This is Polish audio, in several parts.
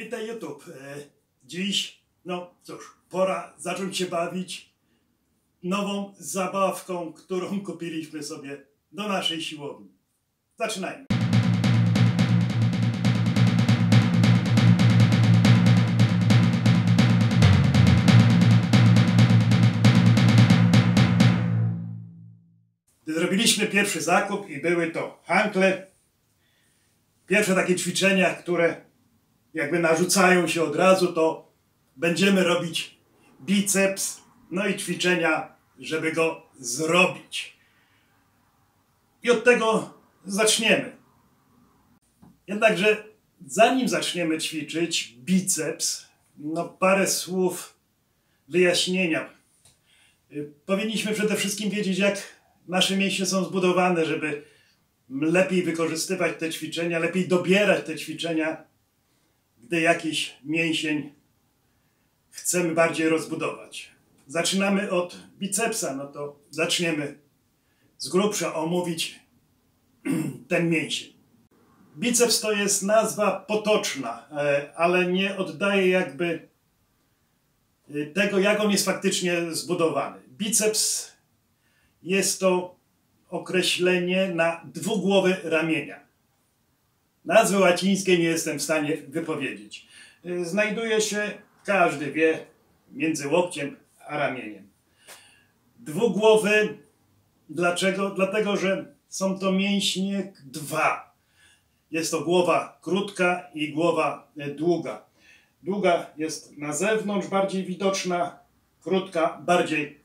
Witaj YouTube. E, Dziś, no cóż, pora zacząć się bawić nową zabawką, którą kupiliśmy sobie do naszej siłowni. Zaczynajmy. Zrobiliśmy pierwszy zakup i były to hankle. Pierwsze takie ćwiczenia, które jakby narzucają się od razu, to będziemy robić biceps, no i ćwiczenia, żeby go zrobić. I od tego zaczniemy. Jednakże zanim zaczniemy ćwiczyć biceps, no parę słów wyjaśnienia. Powinniśmy przede wszystkim wiedzieć, jak nasze mięśnie są zbudowane, żeby lepiej wykorzystywać te ćwiczenia, lepiej dobierać te ćwiczenia, gdy jakiś mięsień chcemy bardziej rozbudować. Zaczynamy od bicepsa, no to zaczniemy z grubsza omówić ten mięsień. Biceps to jest nazwa potoczna, e, ale nie oddaje jakby e, tego, jak on jest faktycznie zbudowany. Biceps jest to określenie na dwugłowy ramienia. Nazwy łacińskiej nie jestem w stanie wypowiedzieć. Y, Znajduje się, każdy wie, między łokciem a ramieniem. Dwugłowy, dlaczego? Dlatego, że są to mięśnie dwa. Jest to głowa krótka i głowa e, długa. Długa jest na zewnątrz bardziej widoczna, krótka bardziej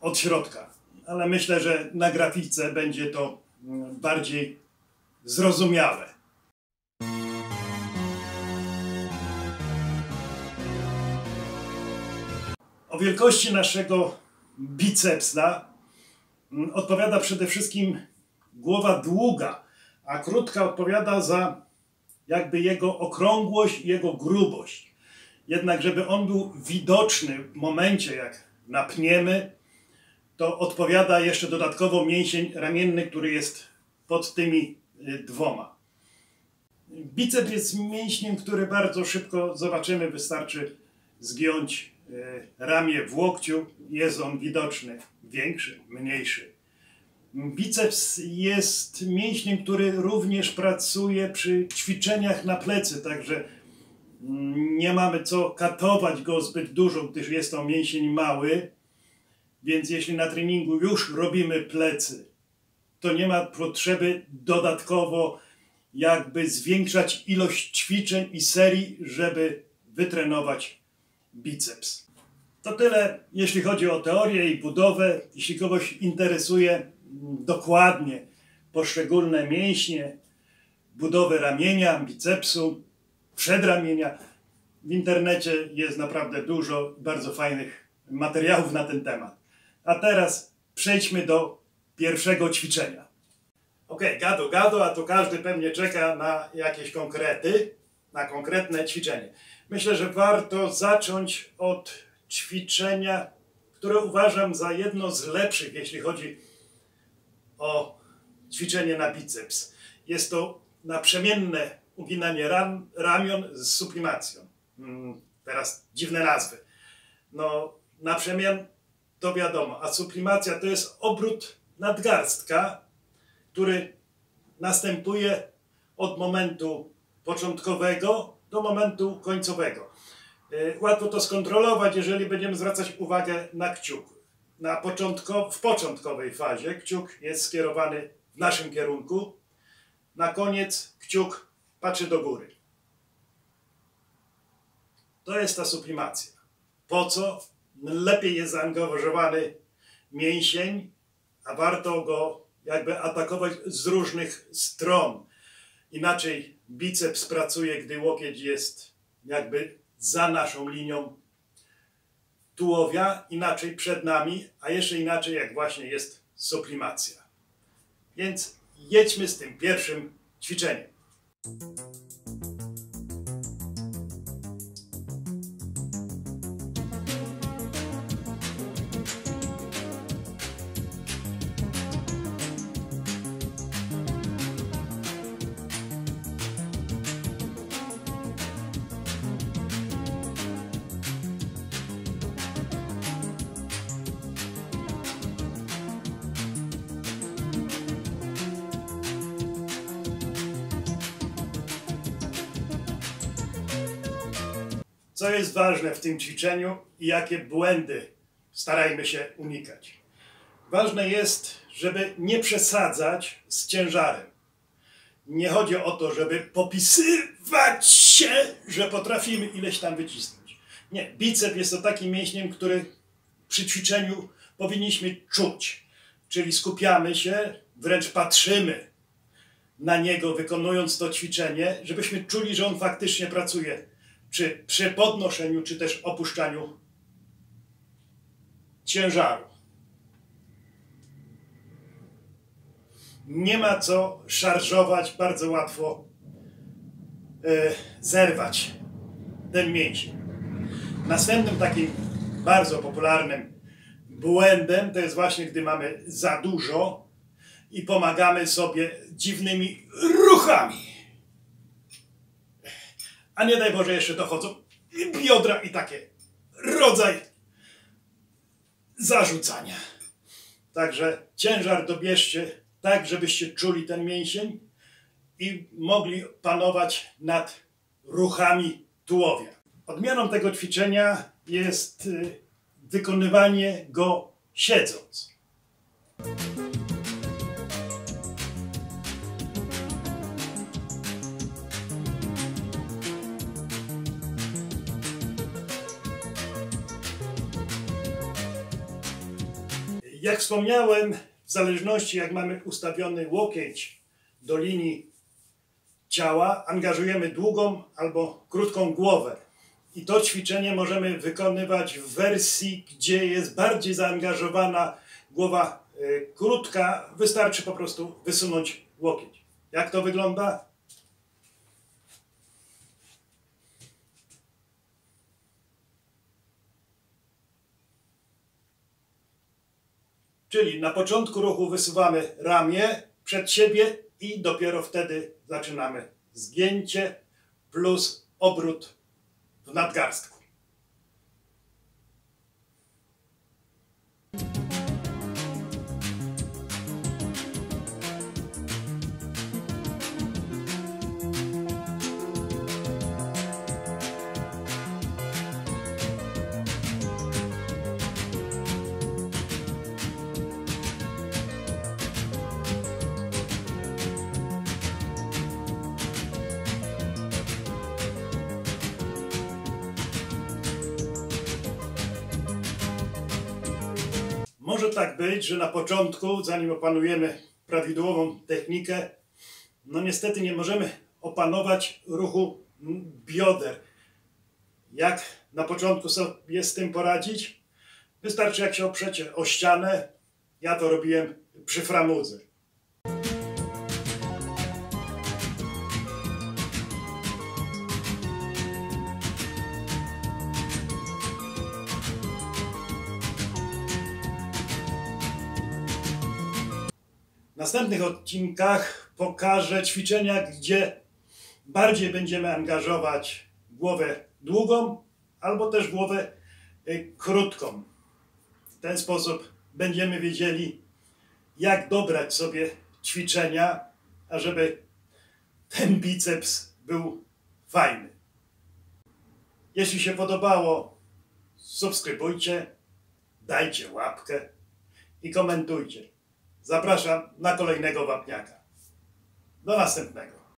od środka. Ale myślę, że na grafice będzie to mm, bardziej zrozumiałe. O wielkości naszego bicepsa mm, odpowiada przede wszystkim głowa długa, a krótka odpowiada za jakby jego okrągłość i jego grubość. Jednak, żeby on był widoczny w momencie, jak napniemy, to odpowiada jeszcze dodatkowo mięsień ramienny, który jest pod tymi y, dwoma. Biceps jest mięśniem, który bardzo szybko zobaczymy. Wystarczy zgiąć ramię w łokciu. Jest on widoczny, większy, mniejszy. Biceps jest mięśniem, który również pracuje przy ćwiczeniach na plecy, także mm, nie mamy co katować go zbyt dużo, gdyż jest to mięsień mały. Więc jeśli na treningu już robimy plecy, to nie ma potrzeby dodatkowo jakby zwiększać ilość ćwiczeń i serii, żeby wytrenować biceps. To tyle, jeśli chodzi o teorię i budowę. Jeśli kogoś interesuje mm, dokładnie poszczególne mięśnie, budowę ramienia, bicepsu, przedramienia, w internecie jest naprawdę dużo bardzo fajnych materiałów na ten temat. A teraz przejdźmy do pierwszego ćwiczenia. Ok, gado, gado, a to każdy pewnie czeka na jakieś konkrety, na konkretne ćwiczenie. Myślę, że warto zacząć od ćwiczenia, które uważam za jedno z lepszych, jeśli chodzi o ćwiczenie na biceps. Jest to naprzemienne uginanie ram, ramion z sublimacją. Mm, teraz dziwne nazwy. No, naprzemian to wiadomo, a sublimacja to jest obrót nadgarstka, który następuje od momentu początkowego do momentu końcowego. E, Łatwo to skontrolować, jeżeli będziemy zwracać uwagę na kciuk. Na początko, w początkowej fazie kciuk jest skierowany w naszym kierunku. Na koniec kciuk patrzy do góry. To jest ta sublimacja. Po co? Lepiej jest zaangażowany mięsień, a warto go jakby atakować z różnych stron. Inaczej biceps pracuje, gdy łokieć jest jakby za naszą linią tułowia, inaczej przed nami, a jeszcze inaczej jak właśnie jest sublimacja. Więc jedźmy z tym pierwszym ćwiczeniem. Co jest ważne w tym ćwiczeniu i jakie błędy starajmy się unikać? Ważne jest, żeby nie przesadzać z ciężarem. Nie chodzi o to, żeby popisywać się, że potrafimy ileś tam wycisnąć. Nie, bicep jest to takim mięśniem, który przy ćwiczeniu powinniśmy czuć. Czyli skupiamy się, wręcz patrzymy na niego, wykonując to ćwiczenie, żebyśmy czuli, że on faktycznie pracuje czy przy podnoszeniu, czy też opuszczaniu ciężaru. Nie ma co szarżować, bardzo łatwo e, zerwać ten mięsień. Następnym takim bardzo popularnym błędem to jest właśnie, gdy mamy za dużo i pomagamy sobie dziwnymi ruchami. A nie daj Boże, jeszcze dochodzą biodra i takie rodzaj zarzucania. Także ciężar dobierzcie tak, żebyście czuli ten mięsień i mogli panować nad ruchami tułowia. Odmianą tego ćwiczenia jest y, wykonywanie go siedząc. Jak wspomniałem, w zależności jak mamy ustawiony łokieć do linii ciała, angażujemy długą albo krótką głowę. I to ćwiczenie możemy wykonywać w wersji, gdzie jest bardziej zaangażowana głowa y, krótka. Wystarczy po prostu wysunąć łokieć. Jak to wygląda? Czyli na początku ruchu wysuwamy ramię przed siebie i dopiero wtedy zaczynamy zgięcie plus obrót w nadgarstku. Może tak być, że na początku, zanim opanujemy prawidłową technikę, no niestety nie możemy opanować ruchu bioder. Jak na początku sobie z tym poradzić? Wystarczy jak się oprzecie o ścianę. Ja to robiłem przy framudze. W następnych odcinkach pokażę ćwiczenia, gdzie bardziej będziemy angażować głowę długą albo też głowę y, krótką. W ten sposób będziemy wiedzieli, jak dobrać sobie ćwiczenia, ażeby ten biceps był fajny. Jeśli się podobało, subskrybujcie, dajcie łapkę i komentujcie. Zapraszam na kolejnego wapniaka. Do następnego.